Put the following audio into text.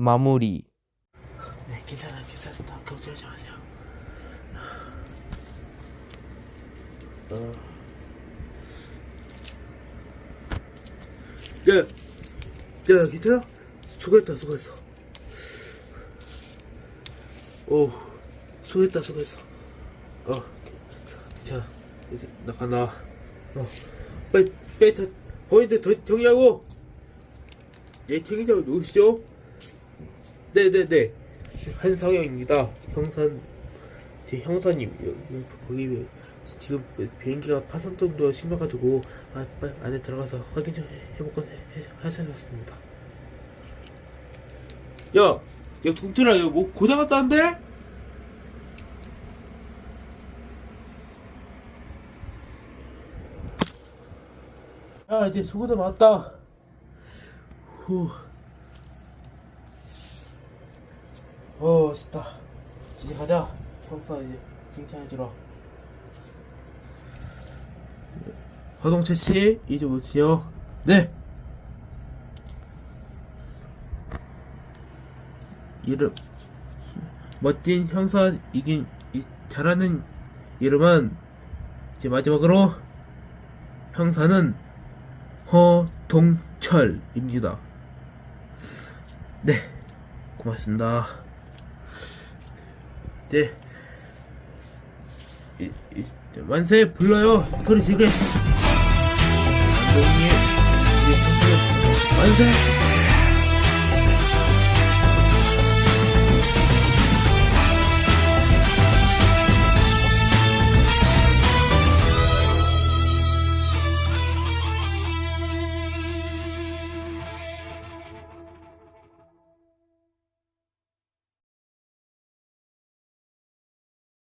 마무리. 네, 괜찮아요, 괜찮습니다. 걱정하지 마세요. 어. 야, 야, 괜찮아? 수고했다, 수고했어. 오, 수고했다, 수고했어. 어, 괜찮아. 이제 나 간다. 어, 빨리, 빨리 다, 범인들 더 정리하고. 예, 책임자로 누구시죠? 네네네. 한상영입니다. 형산, 제 형사님, 여기, 거기, 지금 비행기가 파손 정도가 심해가지고, 아, 안에 들어가서 확인 좀 해- 해볼까 해- 하셔야겠습니다. 야, 야, 동철아, 이거 뭐 고장 났다는데? 야, 이제 수고도 많았다. 후. 어, 좋다. 이제 가자. 형사 이제 칭찬해주라. 허동채 씨, 이제 오지요. 네. 이름 멋진 형사 이긴 이, 잘하는 이름은 이제 마지막으로 형사는 허동철입니다. 네, 고맙습니다. 네, 이, 이, 만세 불러요. 소리 지게. 만세